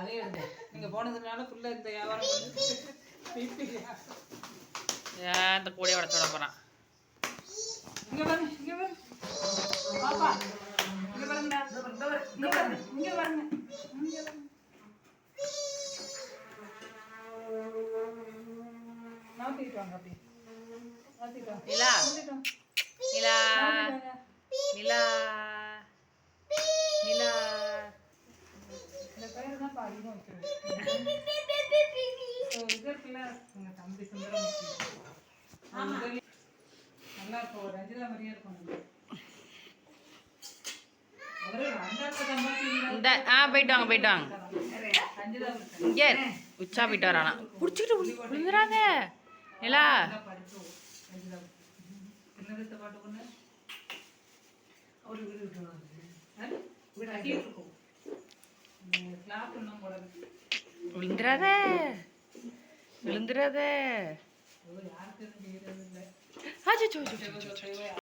எடுங்க நீங்க போனதுனால புள்ள இந்த வியாபாரம் ஏன் இந்த கூடையை உடச்சு விட போகிறான் இங்க பாருங்க இங்க பாருங்க பாப்பா இங்க பாருங்க இங்க பாருங்க இங்க பாருங்க இங்க பாருங்க. மாத்திட்டு வாங்க அப்படி. மாத்திட்டு வாங்க நிலா மாத்திட்டு வாங்க. நிலா மாத்திட்டு வாங்க. நிலா நிலா இந்த பாதிதான் வச்சிருக்கேன் இது இருக்குல்ல தம்பி நல்லா இருக்கும் ரஞ்சிதா மாதிரியே இருக்கும் ஆ போயிட்டு வாங்க போயிட்டு வாங்க ரஞ்சிதா இருக்காரு. இங்கே உச்சா போயிட்டு வரானா பிடிச்சிக்கிட்டு விழுந்துறாங்க வீடு விழுந்துடாத விழுந்துடாத